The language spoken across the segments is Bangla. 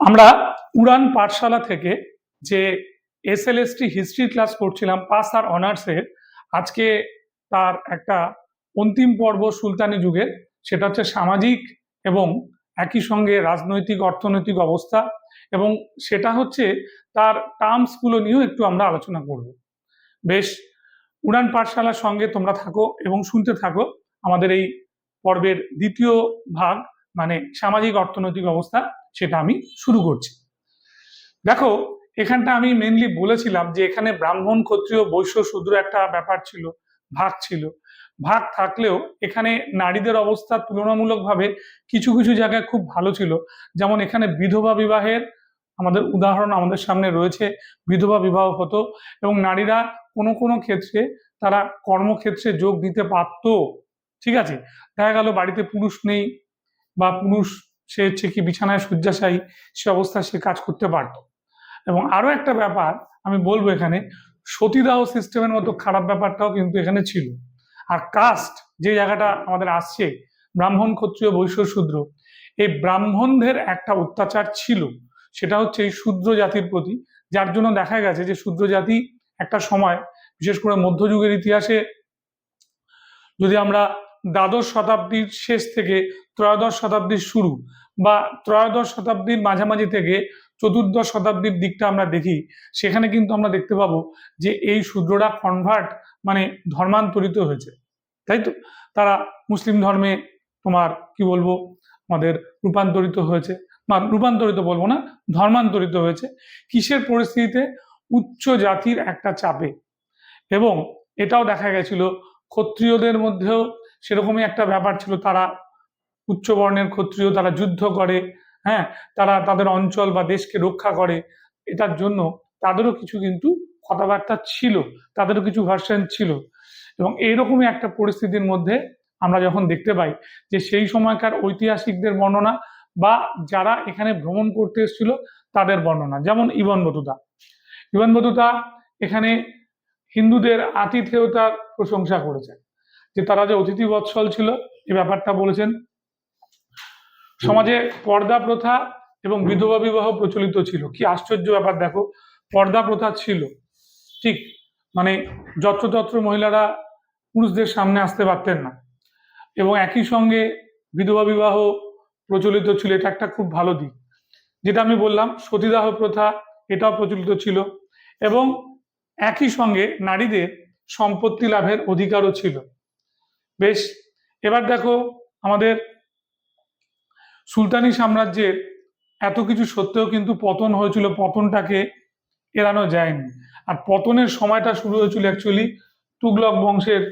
আমরা উড়ান পাঠশালা থেকে যে এসএলএসটি হিস্ট্রি ক্লাস করছিলাম, পাস আর অনার্সের আজকে তার একটা অন্তিম পর্ব সুলতানি যুগের। সেটা হচ্ছে সামাজিক এবং একই সঙ্গে রাজনৈতিক, অর্থনৈতিক অবস্থা এবং সেটা হচ্ছে তার টার্মসগুলো নিয়েও একটু আমরা আলোচনা করব। বেশ, উড়ান পাঠশালার সঙ্গে তোমরা থাকো এবং শুনতে থাকো আমাদের এই পর্বের দ্বিতীয় ভাগ মানে সামাজিক, অর্থনৈতিক অবস্থা। সেটা আমি শুরু করছি। দেখো, এখানটা আমি মেনলি বলেছিলাম যে এখানে ব্রাহ্মণ, ক্ষত্রিয়, বৈশ্য, শূদ্র একটা ব্যাপার ছিল, ভাগ ছিল। ভাগ থাকলেও এখানে নারীদের অবস্থা তুলনামূলকভাবে কিছু কিছু জায়গায় খুব ভালো ছিল। যেমন এখানে বিধবা বিবাহের আমাদের উদাহরণ আমাদের সামনে রয়েছে, বিধবা বিবাহ হতো এবং নারীরা কোনো কোনো ক্ষেত্রে তারা কর্মক্ষেত্রে যোগ দিতে পারত। ঠিক আছে? দেখা গেল বাড়িতে পুরুষ নেই বা পুরুষ সে হচ্ছে কি বিছানায় শয্যাশায়ী, সে অবস্থায় সে কাজ করতে পারত। এবং আরও একটা ব্যাপার আমি বলব এখানে, সতীদাহ সিস্টেমের মতো খারাপ ব্যাপারটাও কিন্তু এখানে ছিল। আর কাস্ট যে জায়গাটা আমাদের আসছে, ব্রাহ্মণ, ক্ষত্রিয়, বৈশ্য, শূদ্র, এই ব্রাহ্মণদের একটা অত্যাচার ছিল। সেটা হচ্ছে এই শূদ্র জাতির প্রতি। যার জন্য দেখা গেছে যে শূদ্র জাতি একটা সময়, বিশেষ করে মধ্যযুগের ইতিহাসে যদি আমরা দ্বাদশ শতাব্দীর শেষ থেকে ত্রয়োদশ শতাব্দীর শুরু বা ত্রয়োদশ শতাব্দীর মাঝামাঝি থেকে চতুর্দশ শতাব্দীর দিকটা আমরা দেখি, সেখানে কিন্তু আমরা দেখতে পাবো যে এই শূদ্ররা কনভার্ট মানে ধর্মান্তরিত হয়েছে, তাই তো? তারা মুসলিম ধর্মে তোমার কি বলব? আমাদের রূপান্তরিত হয়েছে না রূপান্তরিত বলব না, ধর্মান্তরিত হয়েছে। কিসের পরিস্থিতিতে? উচ্চ জাতির একটা চাপে। এবং এটাও দেখা গেছিল ক্ষত্রিয়দের মধ্যেও সেরকমই একটা ব্যাপার ছিল। তারা উচ্চ বর্ণের ক্ষত্রিয়, তারা যুদ্ধ করে হ্যাঁ? তারা তাদের অঞ্চল বা দেশকে রক্ষা করে। এটার জন্য তাদেরও কিছু কিন্তু কথাবার্তা ছিল, তাদেরও কিছু ভার্সন ছিল। এবং এইরকমই একটা পরিস্থিতির মধ্যে আমরা যখন দেখতে পাই যে সেই সময়কার ঐতিহাসিকদের বর্ণনা বা যারা এখানে ভ্রমণ করতে এসেছিল তাদের বর্ণনা। যেমন ইবন বতুতা। ইবন বতুতা এখানে হিন্দুদের আতিথেয়তার প্রশংসা করেছেন। যে তারা যে অতিথি বৎসল ছিল এই ব্যাপারটা বলেছেন। সমাজে পর্দা প্রথা এবং বিধবা বিবাহ প্রচলিত ছিল। কি আশ্চর্য ব্যাপার দেখো, পর্দা প্রথা ছিল। ঠিক মানে যত্রতত্র মহিলারা পুরুষদের সামনে আসতে পারতেন না। এবং একই সঙ্গে বিধবা বিবাহ প্রচলিত ছিল, এটা একটা খুব ভালো দিক। যেটা আমি বললাম, সতীদাহ প্রথা, এটাও প্রচলিত ছিল। এবং একই সঙ্গে নারীদের সম্পত্তি লাভের অধিকারও ছিল। বেশ, এবার দেখো আমাদের সুলতানি সাম্রাজ্যের এত কিছু সত্ত্বেও কিন্তু পতন হয়েছিল, পতনটাকে এড়ানো যায়নি। আর পতনের সময়টা শুরু হয়েছিল অ্যাকচুয়ালি তুগলক বংশের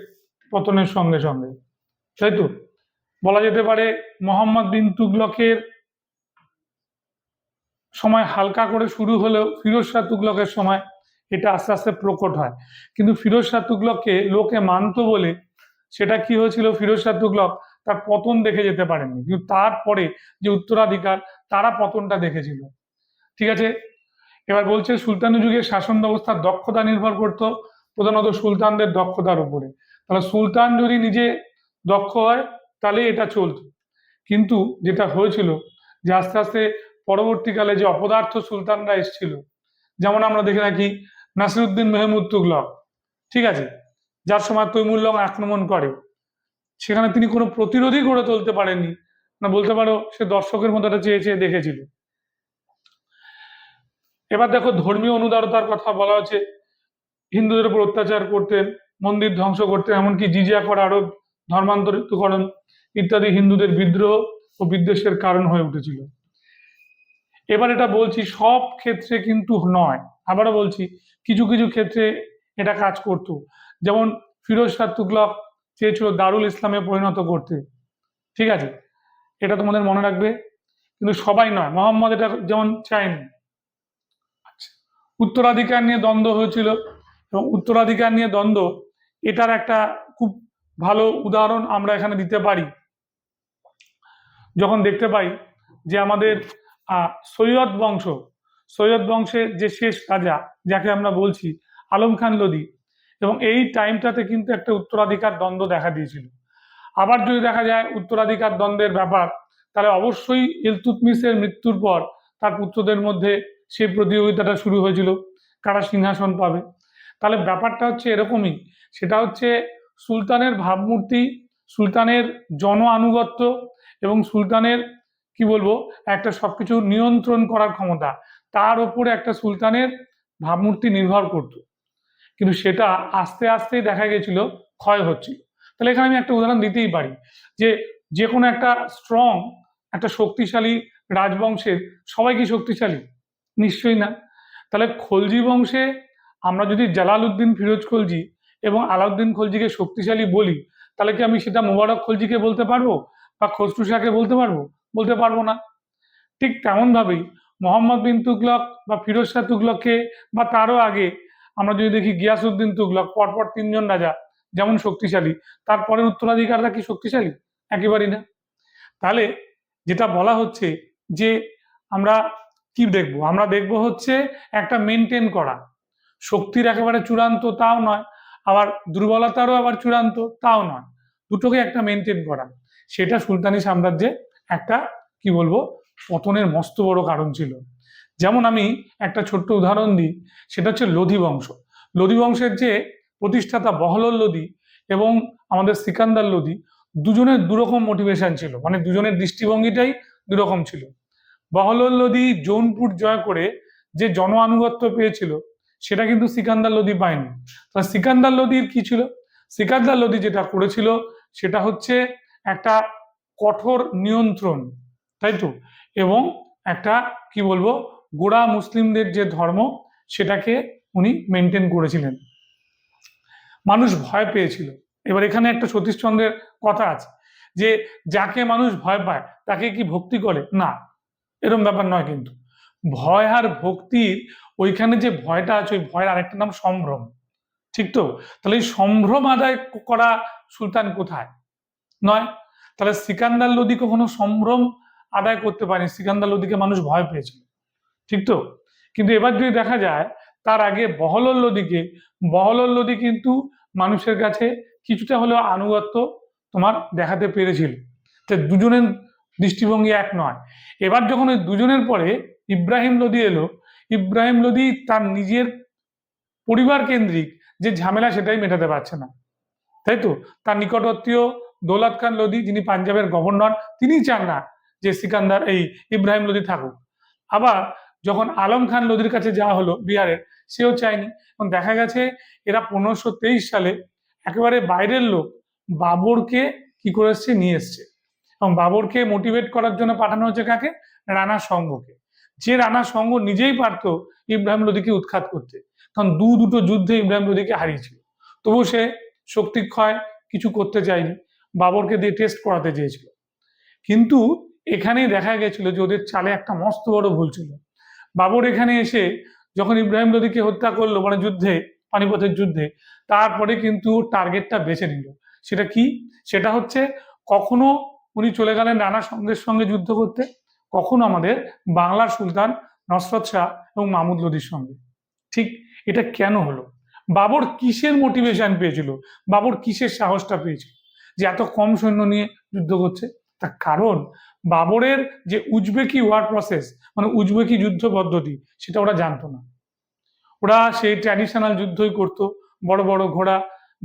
পতনের সঙ্গে সঙ্গে। তাই তো? বলা যেতে পারে মোহাম্মদ বিন তুগলকের সময় হালকা করে শুরু হলেও ফিরোজ শাহ তুগলকের সময় এটা আস্তে আস্তে প্রকট হয়। কিন্তু ফিরোজ শাহ তুগলককে লোকে মানতো বলে সেটা কি হয়েছিল ফিরোজ শাহ তুগলক? তার পতন দেখে যেতে পারেননি। কিন্তু তারপরে যে উত্তরাধিকার, তারা পতনটা দেখেছিল। ঠিক আছে? এবার বলছে সুলতানি যুগের শাসন ব্যবস্থার দক্ষতা নির্ভর করত প্রধানত সুলতানদের দক্ষতার উপরে। তাহলে সুলতান যদি নিজে দক্ষ হয়, তাহলে এটা চলত। কিন্তু যেটা হয়েছিল যে আস্তে আস্তে পরবর্তীকালে যে অপদার্থ সুলতানরা এসেছিল, যেমন আমরা দেখে রাখি নাসিরুদ্দিন মেহমুদ তুগলক। ঠিক আছে? যার সময় তৈমুল্লং আক্রমণ করে। সেখানে তিনি কোনো প্রতিরোধই গড়ে তুলতে পারেননি। না, বলতে পারো সে দর্শকের মতো এটা চেয়ে চেয়ে দেখেছিল। এবার দেখো ধর্মীয় অনুদারতার কথা বলা হচ্ছে। হিন্দুদের উপর অত্যাচার করতেন, মন্দির ধ্বংস করতেন, এমনকি জিজিয়া করা আরও ধর্মান্তরিতকরণ ইত্যাদি হিন্দুদের বিদ্রোহ ও বিদ্বেষের কারণ হয়ে উঠেছিল। এবার এটা বলছি সব ক্ষেত্রে কিন্তু নয়। আবারও বলছি, কিছু কিছু ক্ষেত্রে এটা কাজ করতো। যেমন ফিরোজ শাহ তুগলক চেয়েছিল দারুল ইসলামে পরিণত করতে। ঠিক আছে? এটা তোমাদের মনে রাখবে। কিন্তু সবাই নয়, মোহাম্মদ এটা যেমন চায়নি। আচ্ছা উত্তরাধিকার নিয়ে দ্বন্দ্ব হয়েছিল এবং উত্তরাধিকার নিয়ে দ্বন্দ্ব, এটার একটা খুব ভালো উদাহরণ আমরা এখানে দিতে পারি। যখন দেখতে পাই যে আমাদের সৈয়দ বংশ, সৈয়দ বংশের যে শেষ রাজা, যাকে আমরা বলছি, আলম খান লোদি এবং এই টাইমটাতে কিন্তু একটা উত্তরাধিকার দ্বন্দ্ব দেখা দিয়েছিল। আবার যদি দেখা যায় উত্তরাধিকার দ্বন্দ্বের ব্যাপার, তাহলে অবশ্যই ইলতুতমিসের মৃত্যুর পর তার পুত্রদের মধ্যে সেই প্রতিযোগিতাটা শুরু হয়েছিল, কারা সিংহাসন পাবে। তাহলে ব্যাপারটা হচ্ছে এরকমই, সেটা হচ্ছে সুলতানের ভাবমূর্তি, সুলতানের জন আনুগত্য এবং সুলতানের, কি বলব, একটা সবকিছু নিয়ন্ত্রণ করার ক্ষমতা, তার উপরে একটা সুলতানের ভাবমূর্তি নির্ভর করত। কিন্তু সেটা আস্তে আস্তে দেখা গেছিল ক্ষয় হচ্ছিল। তাহলে এখানে আমি একটা উদাহরণ দিতেই পারি যে যে কোনো একটা স্ট্রং একটা শক্তিশালী রাজবংশের সবাই কি শক্তিশালী? নিশ্চয়ই না। তাহলে খলজি বংশে আমরা যদি জালালউদ্দিন ফিরোজ খলজি এবং আলাউদ্দিন খলজিকে শক্তিশালী বলি, তাহলে কি আমি সেটা মোবারক খলজিকে বলতে পারব বা খসরু শাহকে বলতে পারব? বলতে পারব না। ঠিক তেমনভাবেই মোহাম্মদ বিন তুগলক বা ফিরোজ শাহ তুগলককে বা তারও আগে আমরা যদি দেখি গিয়াসউদ্দিন তুগলক, পরপর তিনজন রাজা, যেমন শক্তিশালী, তারপরের উত্তরাধিকাররা কি শক্তিশালী? একেবারেই না। তাহলে যেটা বলা হচ্ছে যে আমরা কি দেখব? আমরা দেখব হচ্ছে একটা মেনটেন করা। শক্তির একেবারে চূড়ান্ত তাও নয়, আবার দুর্বলতারও আবার চূড়ান্ত তাও নয়। দুটোকে একটা মেনটেন করা। সেটা সুলতানি সাম্রাজ্যে একটা, কি বলব, পতনের মস্ত বড় কারণ ছিল। যেমন আমি একটা ছোট্ট উদাহরণ দিই, সেটা হচ্ছে লোধি বংশ। লোধি বংশের যে প্রতিষ্ঠাতা বহলল লোধি এবং আমাদের সিকান্দার লোধি, দুজনের দুরকম মোটিভেশন ছিল মানে দুজনের দৃষ্টিভঙ্গিটাই দুরকম ছিল। বহলল লোধি জৌনপুর জয় করে যে জন আনুগত্য পেয়েছিল, সেটা কিন্তু সিকান্দার লোধি পায়নি। তা সিকান্দার লোধির কি ছিল? সিকান্দার লোধি যেটা করেছিল, সেটা হচ্ছে একটা কঠোর নিয়ন্ত্রণ, তাই তো? এবং একটা, কি বলব গোড়া মুসলিমদের যে ধর্ম, সেটাকে উনি মেনটেন করেছিলেন। মানুষ ভয় পেয়েছিল। এবার এখানে একটা সতীশচন্দ্রের কথা আছে, যে যাকে মানুষ ভয় পায়, তাকে কি ভক্তি করে? না এরকম ব্যাপার নয় কিন্তু। ভয় আর ভক্তির ওইখানে যে ভয়টা আছে, ওই ভয়ের আরেকটা নাম সম্ভ্রম। ঠিক তো? তাহলে এই সম্ভ্রম আদায় করা সুলতান কোথায়? নয়, তাহলে সিকান্দার লোদি কখনো সম্ভ্রম আদায় করতে পারেনি। সিকান্দার লোদিকে মানুষ ভয় পেয়েছিল। ঠিক তো? কিন্তু এবার যদি দেখা যায়, তার আগে বহলল লোদিকে বহলল লোদি কিন্তু মানুষের কাছে কিছুটা হলেও আনুগত্য তোমার দেখাতে পেরেছিল। দুজনের দৃষ্টিভঙ্গি এক নয়। এবার যখন ওই দুজনের পরে ইব্রাহিম লোদি এলো, ইব্রাহিম লোদি তার নিজের পরিবার কেন্দ্রিক যে ঝামেলা সেটাই মেটাতে পারছে না। তাই তো? তার নিকটবর্তীয় দৌলত খান লোদি, যিনি পাঞ্জাবের গভর্নর তিনি চান না যে সিকান্দার এই ইব্রাহিম লোদি থাকুক। আবার যখন আলম খান লোদির কাছে যাওয়া হলো বিহারের, সেও চায়নি। এবং দেখা গেছে এরা পনেরোশো তেইশ সালে একেবারে বাইরের লোক বাবরকে কি করে এসছে, নিয়ে এসছে। এবং বাবরকে মোটিভেট করার জন্য পাঠানো হচ্ছে কাকে? রানা সঙ্গকে। যে রানা সঙ্গ নিজেই পারত ইব্রাহিম লোদিকে উৎখাত করতে। কারণ দু দুটো যুদ্ধে ইব্রাহিম লোদিকে হারিয়েছিল। তবু সে শক্তিক্ষয় কিছু করতে চায়নি। বাবরকে দিয়ে টেস্ট করাতে চেয়েছিল। কিন্তু এখানেই দেখা গেছিল যে ওদের চালে একটা মস্ত বড় ভুল ছিল। বাবর এখানে এসে যখন ইব্রাহিম লোদিকে হত্যা করল মানে যুদ্ধে, পানিপথের যুদ্ধে, তারপরে কিন্তু টার্গেটটা বেছে নিল। সেটা কি? সেটা হচ্ছে কখনো উনি চলে গেলেন রানা সঙ্গের সঙ্গে যুদ্ধ করতে, কখনো আমাদের বাংলার সুলতান নসরত শাহ এবং মাহমুদ লোদির সঙ্গে। ঠিক এটা কেন হলো? বাবর কিসের মোটিভেশন পেয়েছিল? বাবর কিসের সাহসটা পেয়েছিল? যে এত কম সৈন্য নিয়ে যুদ্ধ করছে? তার কারণ বাবরের যে উজবেকি ওয়ার প্রসেস মানে উজবেকি যুদ্ধ পদ্ধতি, সেটা ওরা জানতো না। ওরা সেই ট্র্যাডিশনাল যুদ্ধই করতো, বড় বড় ঘোড়া,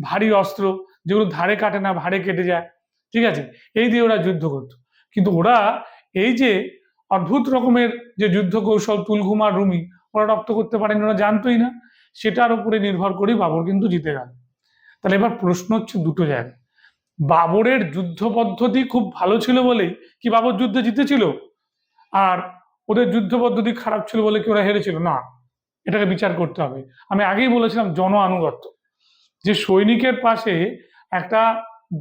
ভারী অস্ত্র, যেগুলো ধারে কাটে না, ভারে কেটে যায়, ঠিক আছে? এই দিয়ে ওরা যুদ্ধ করতো। কিন্তু ওরা এই যে অদ্ভুত রকমের যে যুদ্ধ কৌশল তুলঘুমা রুমি, ওরা রপ্ত করতে পারেনি, ওরা জানতোই না। সেটার উপরে নির্ভর করেই বাবর কিন্তু জিতে গেল। তাহলে এবার প্রশ্ন হচ্ছে দুটো জায়গায়। বাবরের যুদ্ধ পদ্ধতি খুব ভালো ছিল বলেই কি বাবর যুদ্ধে জিতেছিল? আর ওদের যুদ্ধ পদ্ধতি খারাপ ছিল বলে কি ওরা হেরেছিল? না, এটাকে বিচার করতে হবে। আমি আগেই বলেছিলাম জন আনুগত্য। যে সৈনিকের পাশে একটা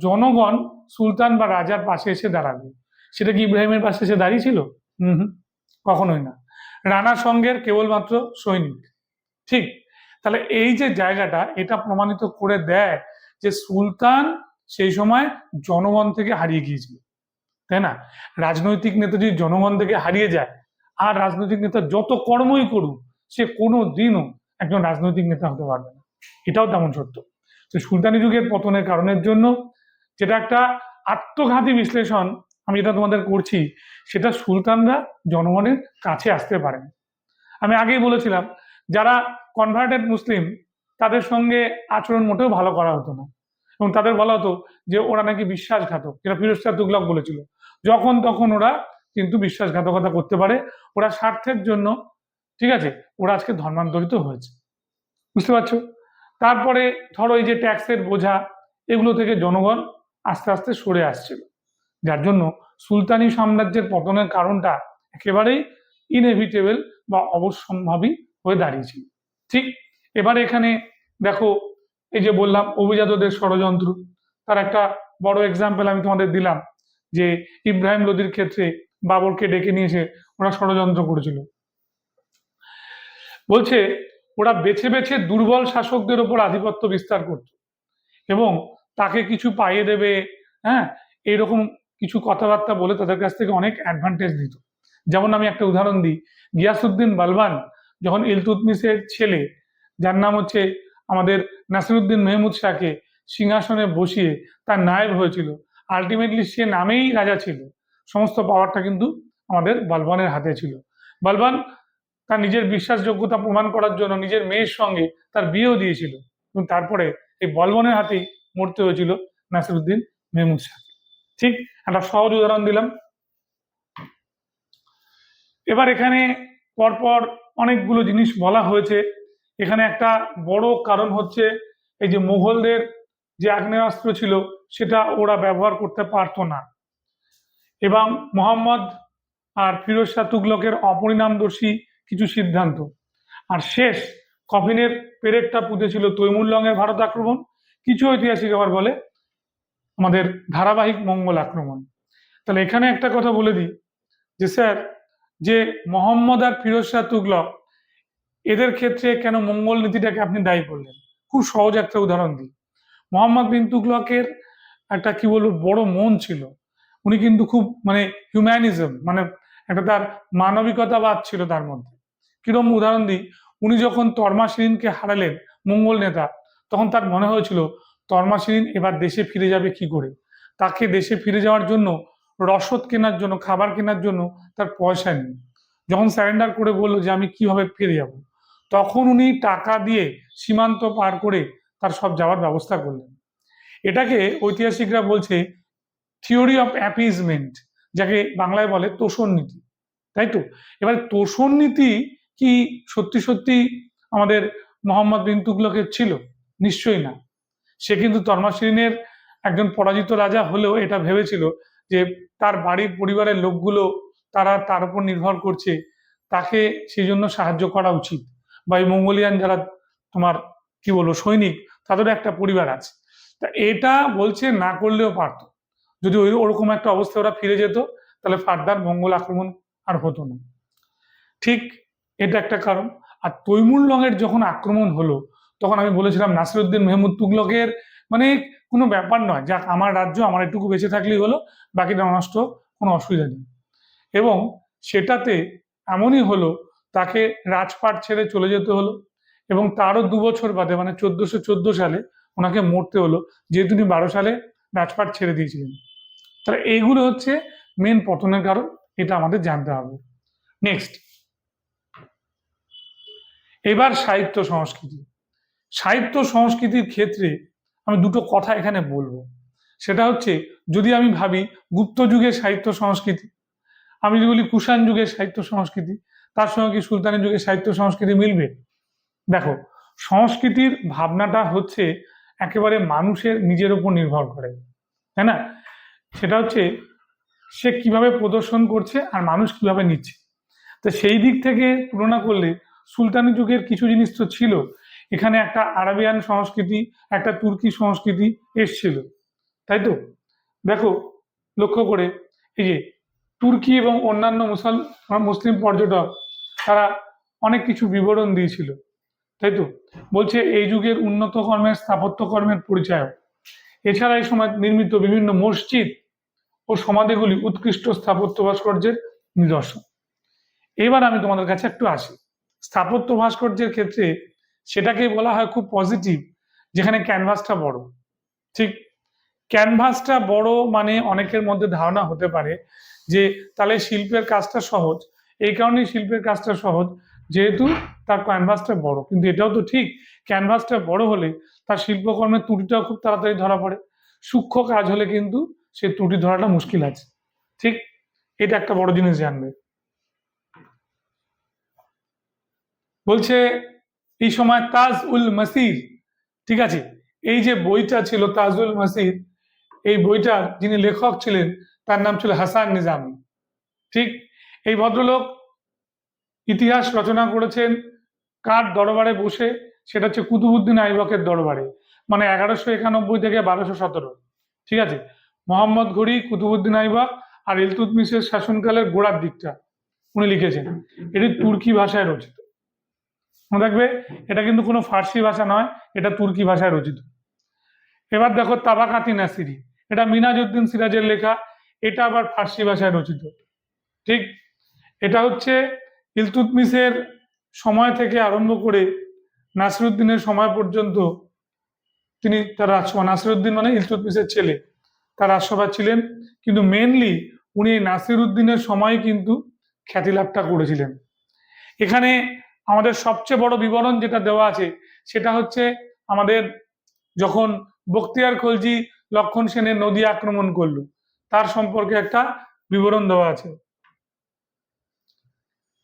জনগণ সুলতান বা রাজার পাশে এসে দাঁড়াবে, সেটা কি ইব্রাহিমের পাশে এসে দাঁড়িয়েছিল? হুম হুম, কখনোই না। রানা সঙ্গের কেবলমাত্র সৈনিক। ঠিক, তাহলে এই যে জায়গাটা, এটা প্রমাণিত করে দেয় যে সুলতান সেই সময় জনগণ থেকে হারিয়ে গিয়েছিল, তাই না? রাজনৈতিক নেতা যদি জনগণ থেকে হারিয়ে যায়, আর রাজনৈতিক নেতা যত কর্মই করুক, সে কোনো দিনও একজন রাজনৈতিক নেতা হতে পারবে না। এটাও তেমন সত্য। তো সুলতানি যুগের পতনের কারণের জন্য যেটা একটা আত্মঘাতী বিশ্লেষণ আমি যেটা তোমাদের করছি, সেটা সুলতানরা জনগণের কাছে আসতে পারেন। আমি আগেই বলেছিলাম, যারা কনভার্টেড মুসলিম, তাদের সঙ্গে আচরণ মোটেও ভালো করা হতো না। এবং তাদের বলা হতো যে ওরা নাকি বিশ্বাসঘাতক, যেটা ফিরোজ শাহ তুগলক বলেছিল। যখন তখন ওরা কিন্তু বিশ্বাসঘাতকতা করতে পারে, ওরা স্বার্থের জন্য, ঠিক আছে, ওরা আজকে ধর্মান্তরিত হয়েছে। বুঝতে পারছ? তারপরে ধরো এই যে ট্যাক্সের বোঝা, এগুলো থেকে জনগণ আস্তে আস্তে সরে আসছিল। যার জন্য সুলতানি সাম্রাজ্যের পতনের কারণটা একেবারেই ইনএভিটেবল বা অবশ্যম্ভাবী হয়ে দাঁড়িয়েছিল। ঠিক, এবার এখানে দেখো এই যে বললাম, অভিজাতদের ষড়যন্ত্র। তার একটা বড় এক্সাম্পল আমি তোমাদের দিলাম, যে ইব্রাহিম লোদির ক্ষেত্রে বাবরকে ডেকে নিয়ে এসে ওরা ষড়যন্ত্র করেছিল। বলছে, ওরা বেছে বেছে দুর্বল শাসকদের ওপর আধিপত্য বিস্তার করত এবং তাকে কিছু পাইয়ে দেবে হ্যাঁ এইরকম কিছু কথাবার্তা বলে তাদের কাছ থেকে অনেক অ্যাডভান্টেজ দিত। যেমন আমি একটা উদাহরণ দিই গিয়াসুদ্দিন বালবান যখন ইলতুতমিসের ছেলে, যার নাম হচ্ছে আমাদের নাসিরুদ্দিন মেহমুদ শাহকে সিংহাসনে বসিয়ে তার নায়েব হয়েছিল। আলটিমেটলি সে নামেই রাজা ছিল। সমস্ত পাওয়ারটা কিন্তু আমাদের বালবানের হাতে ছিল। বালবান তার নিজের বিশ্বাসযোগ্যতা প্রমাণ করার জন্য নিজের মেয়ের সঙ্গে তার বিয়েও দিয়েছিল। এবং তারপরে এই বলবনের হাতেই মরতে হয়েছিল নাসিরুদ্দিন মেহমুদ শাহ। ঠিক একটা সহজ উদাহরণ দিলাম। এবার এখানে পরপর অনেকগুলো জিনিস বলা হয়েছে। এখানে একটা বড় কারণ হচ্ছে এই যে মুঘলদের যে আগ্নেয়াস্ত্র ছিল, সেটা ওরা ব্যবহার করতে পারতো না। এবং মোহাম্মদ আর ফিরোজ শাহ তুগলকের অপরিণামদর্শী কিছু সিদ্ধান্ত। আর শেষ কফিনের পেরেকটা পুঁতেছিল তৈমুল্লংয়ের ভারত আক্রমণ। কিছু ঐতিহাসিক আবার বলে আমাদের ধারাবাহিক মঙ্গল আক্রমণ। তাহলে এখানে একটা কথা বলে দিই যে, স্যার, যে মোহাম্মদ আর ফিরোজ শাহ তুগলক এদের ক্ষেত্রে কেন মঙ্গল নীতিটাকে আপনি দায়ী করলেন? খুব সহজ একটা উদাহরণ দিই। মোহাম্মদ বিন তুগলকের একটা কি বলব, বড় মন ছিল। উনি কিন্তু খুব মানে হিউম্যানিজম মানে একটা তার মানবিকতাবাদ ছিল তার মধ্যে। কিরম উদাহরণ দিই, উনি যখন তর্মা শিরিনকে হারালেন, মঙ্গল নেতা, তখন তার মনে হয়েছিল, তর্মা শিরিন এবার দেশে ফিরে যাবে কি করে? তাকে দেশে ফিরে যাওয়ার জন্য, রসদ কেনার জন্য, খাবার কেনার জন্য তার পয়সা নেই। যখন স্যারেন্ডার করে বলল যে আমি কীভাবে ফিরে যাব তখন উনি টাকা দিয়ে সীমান্ত পার করে তার সব যাওয়ার ব্যবস্থা করলেন। এটাকে ঐতিহাসিকরা বলছে থিওরি অফ অ্যাপিজমেন্ট, যাকে বাংলায় বলে তোষণ নীতি। তাই তো? এবার তোষণ নীতি কি সত্যি সত্যি আমাদের মোহাম্মদ বিন তুগলকের ছিল? নিশ্চয়ই না। সে কিন্তু তর্মাশিরিনের একজন পরাজিত রাজা হলেও এটা ভেবেছিল যে তার বাড়ির পরিবারের লোকগুলো, তারা তার উপর নির্ভর করছে, তাকে সেই জন্য সাহায্য করা উচিত। বা এই মঙ্গোলিয়ান যারা তোমার, কি বলব, সৈনিক, তাদেরও একটা পরিবার আছে। তা এটা বলছে না করলেও পারতো। যদি ওই ওরকম একটা অবস্থা ওরা ফিরে যেত, তাহলে ফার্দার মঙ্গল আক্রমণ আর হতো না। ঠিক এটা একটা কারণ। আর তৈমুর লংয়ের যখন আক্রমণ হলো, তখন আমি বলেছিলাম নাসিরুদ্দিন মেহমুদ তুগলকের মানে কোনো ব্যাপার নয়, যাক আমার রাজ্য, আমার একটুকু বেঁচে থাকলেই হলো, বাকিটা নষ্ট কোনো অসুবিধা নেই। এবং সেটাতে এমনই হলো তাকে রাজপাট ছেড়ে চলে যেতে হলো এবং তারও দু বছর বাদে মানে চোদ্দশো চোদ্দ সালে ওনাকে মরতে হলো, যেহেতু তিনি বারো সালে রাজপাট ছেড়ে দিয়েছিলেন। তাহলে এইগুলো হচ্ছে মেন পতনের কারণ, এটা আমাদের জানতে হবে। নেক্সট এবার সাহিত্য সংস্কৃতি। সাহিত্য সংস্কৃতির ক্ষেত্রে আমি দুটো কথা এখানে বলব। সেটা হচ্ছে, যদি আমি ভাবি গুপ্ত যুগের সাহিত্য সংস্কৃতি, আমি যদি বলি কুষাণ যুগের সাহিত্য সংস্কৃতি তার সঙ্গে কি সুলতানি যুগের সাহিত্য সংস্কৃতি মিলবে? দেখো, সংস্কৃতির ভাবনাটা হচ্ছে একেবারে মানুষের নিজের উপর নির্ভর করে, তাই না? সেটা হচ্ছে সে কীভাবে প্রদর্শন করছে আর মানুষ কীভাবে নিচ্ছে। তো সেই দিক থেকে তুলনা করলে সুলতানি যুগের কিছু জিনিস তো ছিল। এখানে একটা আরাবিয়ান সংস্কৃতি, একটা তুর্কি সংস্কৃতি এসছিল, তাই তো? দেখো, লক্ষ্য করে, এই যে তুর্কি এবং অন্যান্য মুসল, মুসলিম পর্যটক তারা অনেক কিছু বিবরণ দিয়েছিল, তাই তো? বলছে এই যুগের উন্নত কর্মের স্থাপত্য কর্মের পরিচয় এছাড়া এই সময় নির্মিত বিভিন্ন মসজিদ ও সমাধিগুলি উৎকৃষ্ট স্থাপত্য ভাস্কর্যের নিদর্শন। এবার আমি তোমাদের কাছে একটু আসি। স্থাপত্য ভাস্কর্যের ক্ষেত্রে সেটাকে বলা হয় খুব পজিটিভ যেখানে ক্যানভাসটা বড়। ঠিক? ক্যানভাসটা বড় মানে অনেকের মধ্যে ধারণা হতে পারে যে তাহলে শিল্পের কাজটা সহজ এই কারণেই শিল্পের কাজটা সহজ, যেহেতু তার ক্যানভাসটা বড়। কিন্তু এটাও তো ঠিক ক্যানভাসটা বড় হলে তার শিল্পকর্মের ত্রুটিটাও খুব তাড়াতাড়ি ধরা পড়ে। সূক্ষ্ম কাজ হলে কিন্তু সেই ত্রুটি ধরাটা মুশকিল আছে। ঠিক? এটা একটা বড় জিনিস জানবে। বলছে, এই সময় তাজ উল মাসির, ঠিক আছে? এই যে বইটা ছিল তাজুল মাসির, এই বইটার যিনি লেখক ছিলেন, তার নাম ছিল হাসান নিজামি। ঠিক? এই ভদ্রলোক ইতিহাস রচনা করেছেন কার দরবারে বসে? সেটা হচ্ছে কুতুবুদ্দিন আইবকের দরবারে মানে এগারোশো একানব্বই থেকে বারোশো সতেরো। ঠিক আছে? মোহাম্মদ ঘড়ি কুতুবুদ্দিন আইবক আর ইলতুতমিশের শাসনকালের গোড়ার দিকটা উনি লিখেছেন। এটি তুর্কি ভাষায় রচিত। মনে রাখবে এটা কিন্তু কোনো ফার্সি ভাষা নয়, এটা তুর্কি ভাষায় রচিত। এবার দেখো তাবাকাতি নাসিরি, এটা মিনাজউদ্দিন সিরাজের লেখা, এটা আবার ফার্সি ভাষায় রচিত। ঠিক? এটা হচ্ছে ইলতুতমিসের সময় থেকে আরম্ভ করে নাসিরুদ্দিনের সময় পর্যন্ত তিনি তার রাজসভা, নাসিরুদ্দিন মানে ইলতুতমিসের ছেলে, তার রাজসভা ছিলেন। কিন্তু মেনলি উনি এই নাসিরুদ্দিনের সময় কিন্তু খ্যাতি লাভটা করেছিলেন। এখানে আমাদের সবচেয়ে বড় বিবরণ যেটা দেওয়া আছে, সেটা হচ্ছে আমাদের যখন বখতিয়ার খলজি লক্ষণ সেনের নদী আক্রমণ করল, তার সম্পর্কে একটা বিবরণ দেওয়া আছে।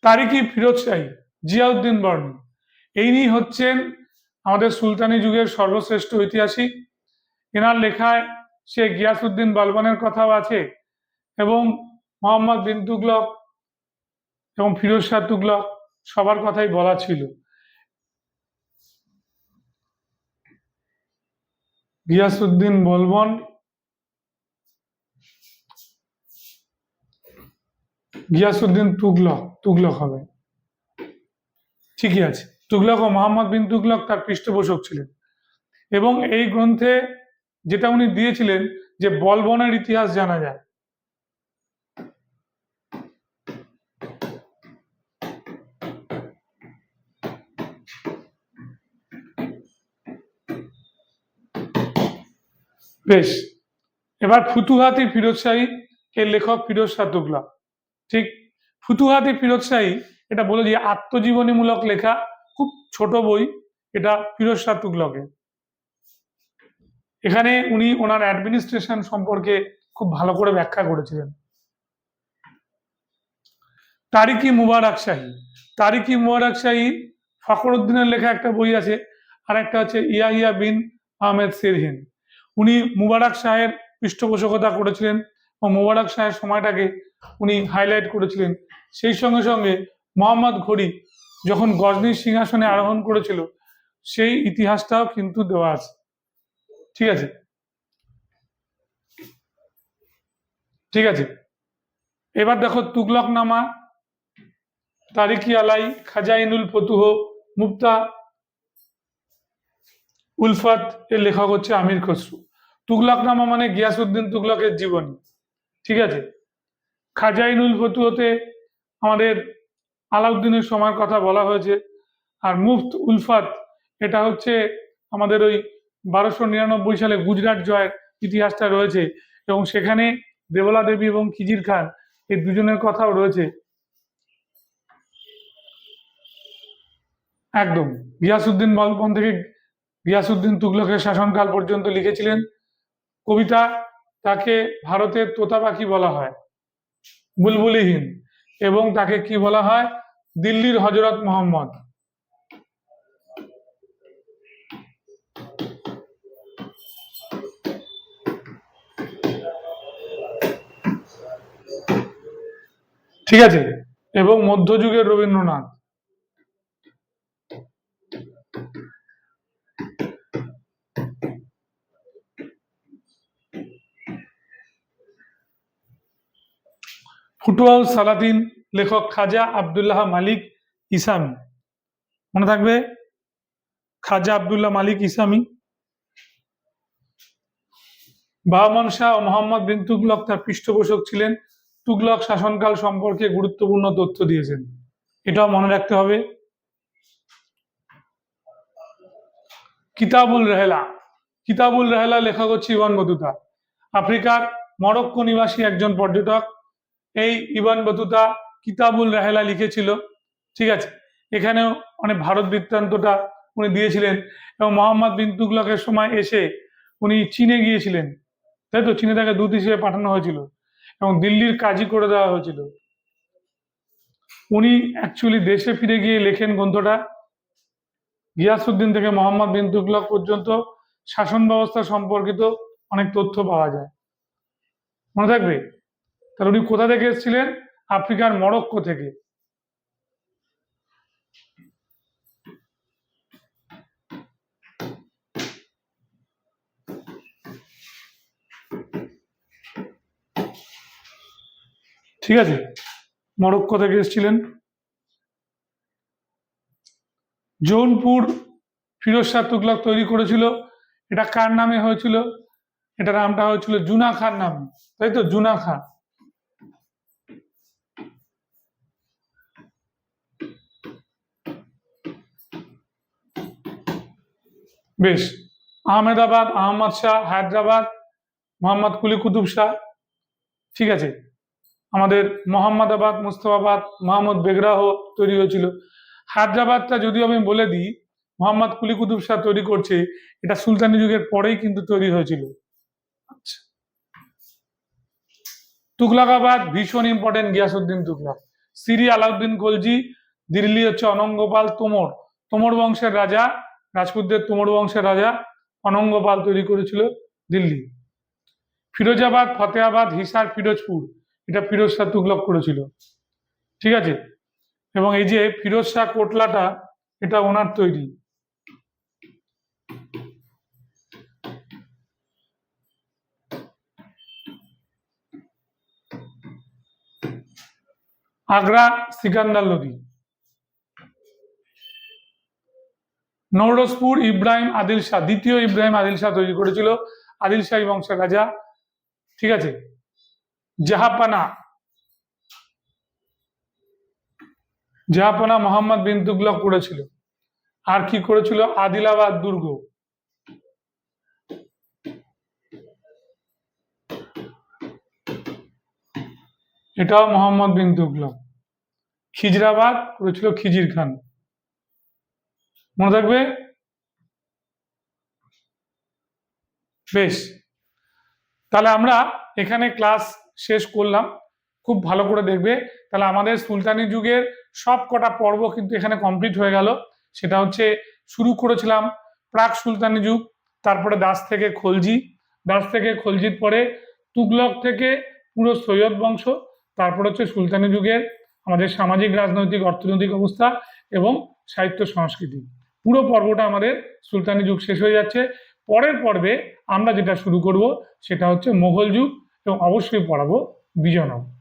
তারিকি ফিরোজ শাহী, জিয়াউদ্দিন বর্ণী এই নিয়ে হচ্ছেন আমাদের সুলতানি যুগের সর্বশ্রেষ্ঠ ঐতিহাসিক। এনার লেখায় সে গিয়াসুদ্দিন বালবানের কথাও আছে এবং মোহাম্মদ বিন তুগলক এবং ফিরোজ শাহ তুগলক সবার কথাই বলা ছিল। গিয়াসুদ্দিন বলবন গিয়াসুদ্দিন তুগলক তুগলক হবে। ঠিকই আছে। তুগলক ও মোহাম্মদ বিন তুগলক তার পৃষ্ঠপোষক ছিলেন। এবং এই গ্রন্থে যেটা উনি দিয়েছিলেন যে বলবনের ইতিহাস জানা যায়। বেশ। এবার ফুতুহাতি ফিরোজ শাহী এর লেখক ফিরোজ শাহ তুগলক। ঠিক ফুতুহাতি ফিরোজ শাহী এটা বলে দিয়ে আত্মজীবনীমূলক লেখা, খুব ছোট বই, এটা ফিরোজ শাহ তুগলকের এখানে উনি ওনার অ্যাডমিনিস্ট্রেশন সম্পর্কে খুব ভালো করে ব্যাখ্যা করেছিলেন। তারিকি মুবারক শাহী। তারিকি মুবারক শাহী ফখরুদ্দিনের লেখা একটা বই আছে আর একটা হচ্ছে ইয়াহিয়া বিন আহমেদ সিরহিন। উনি মুবারক শাহের পৃষ্ঠপোষকতা করেছিলেন এবং মুবারক শাহের সময়টাকে উনি হাইলাইট করেছিলেন। সেই সঙ্গে সঙ্গে মোহাম্মদ ঘড়ি যখন গজনীর সিংহাসনে আরোহণ করেছিল, সেই ইতিহাসটাও কিন্তু দেওয়া আছে। ঠিক আছে? ঠিক আছে? এবার দেখো তুগলক নামা তারিকি আলাই খাজাইনুল ফতুহ মুক্তা উলফাত, এর লেখক হচ্ছে আমির খসরু। তুগলকনামা মানে গিয়াসুদ্দিন তুগলকের জীবনী। ঠিক আছে? খাজাইনুল ফতুহতে আমাদের আলাউদ্দিনের সময়ের কথা বলা হয়েছে। আর মুফত উলফাত, এটা হচ্ছে আমাদের ওই বারোশো নিরানব্বই সালে গুজরাট জয়ের ইতিহাসটা রয়েছে এবং সেখানে দেবলা দেবী এবং খিজির খান এই দুজনের কথাও রয়েছে। একদম। গিয়াসুদ্দিন বলবন থেকে গিয়াসুদ্দিন তুগলকের শাসনকাল পর্যন্ত লিখেছিলেন, কবিতা তাকে ভারতের তোতা পাখি বলা হয়। বুলবুলিহীন এবং তাকে কি বলা হয়? দিল্লির হজরত মোহাম্মদ। ঠিক আছে? এবং মধ্যযুগের রবীন্দ্রনাথ। ফুটুয়াল সালাদিন লেখক খাজা আবদুল্লাহ মালিক ইসামি। মনে থাকবে? খাজা আবদুল্লাহ মালিক ইসামি। বাহমান শাহ ও মোহাম্মদ বিন তুগলক তার পৃষ্ঠপোষক ছিলেন। তুগলক শাসনকাল সম্পর্কে গুরুত্বপূর্ণ তথ্য দিয়েছেন। এটাও মনে রাখতে হবে। কিতাবুল রেহেলা। কিতাবুল রেহেলা লেখক হচ্ছে ইবান বতুতা আফ্রিকার মরক্কো নিবাসী একজন পর্যটক। এই ইবান বতুতা কিতাবুল রাহেলা লিখেছিল, ঠিক আছে? এখানেও অনেক ভারত বৃত্তান্তটা উনি দিয়েছিলেন এবং মোহাম্মদ বিন তুগলকের সময় এসে উনি চীনে গিয়েছিলেন। তাই তো? চীনে তাকে দূত হিসেবে পাঠানো হয়েছিল এবং দিল্লির কাজই করে দেওয়া হয়েছিল। উনি অ্যাকচুয়ালি দেশে ফিরে গিয়ে লেখেন গ্রন্থটা। গিয়াসুদ্দিন থেকে মোহাম্মদ বিন তুগলক পর্যন্ত শাসন ব্যবস্থা সম্পর্কিত অনেক তথ্য পাওয়া যায়। মনে থাকবে? তাহলে উনি কোথা থেকে এসেছিলেন? আফ্রিকার মরক্কো থেকে। ঠিক আছে? মরক্কো থেকে এসেছিলেন। জৌনপুর ফিরোজ শাহ তুগলক তৈরি করেছিল। এটা কার নামে হয়েছিল? এটা নামটা হয়েছিল জুনা খান নামে। তাই তো? জুনা খান। বেশ। আহমেদাবাদ, আহমদ শাহ, হায়দ্রাবাদ, মোহাম্মদ কুলি কুতুব শাহ। ঠিক আছে। আমাদের মোহাম্মদাবাদ, মুস্তফাবাদ, মোহাম্মদ বেগরাহ তৈরি হয়েছিল। হায়দ্রাবাদটা যদিও আমি বলে দিই, মোহাম্মদ কুলি কুতুব শাহ তৈরি করছে, এটা সুলতানি যুগের পরেই কিন্তু তৈরি হয়েছিল। আচ্ছা। তুগলকাবাদ, ভীষণ ইম্পর্টেন্ট গিয়াসুদ্দিন তুগলক। সিরি আলাউদ্দিন খলজি, দিল্লি হচ্ছে অনঙ্গপাল তোমর। তোমর বংশের রাজা রাজপুতদের তোমর বংশের রাজা অনঙ্গপাল তৈরি করেছিল দিল্লি। ফিরোজাবাদ, ফতেহাবাদ, হিসার, ফিরোজপুর, এটা ফিরোজ শাহ তুগলক করেছিল। ঠিক আছে? এবং এই যে ফিরোজ শাহ কোটলাটা, এটা ওনার তৈরি। আগ্রা, সিকান্দার লোদি নৌরসপুর ইব্রাহিম আদিল শাহ, দ্বিতীয় ইব্রাহিম আদিল শাহ তৈরি করেছিল, আদিল শাহী বংশের রাজা। ঠিক আছে? জাহাপানা। জাহাপানা মোহাম্মদ বিন তুগলক করেছিল। আর কি করেছিল? আদিলাবাদ দুর্গ। এটাও মোহাম্মদ বিন তুগলক। খিজরাবাদ করেছিল খিজির খান মনে থাকবে? বেশ। তাহলে আমরা এখানে ক্লাস শেষ করলাম। খুব ভালো করে দেখবে। তাহলে আমাদের সুলতানি যুগের সব কটা পর্ব কিন্তু এখানে কমপ্লিট হয়ে গেল। সেটা হচ্ছে শুরু করেছিলাম প্রাক সুলতানি যুগ, তারপরে দাস থেকে খলজি, দাস থেকে খলজির পরে তুগলক থেকে পুরো সৈয়দ বংশ, তারপর হচ্ছে সুলতানি যুগের আমাদের সামাজিক, রাজনৈতিক, অর্থনৈতিক অবস্থা এবং সাহিত্য সংস্কৃতি। পুরো পর্বটা আমাদের সুলতানি যুগ শেষ হয়ে যাচ্ছে। পরের পর্বে আমরা যেটা শুরু করব, সেটা হচ্ছে মোঘল যুগ এবং অবশ্যই পড়াবো বিজয়নগর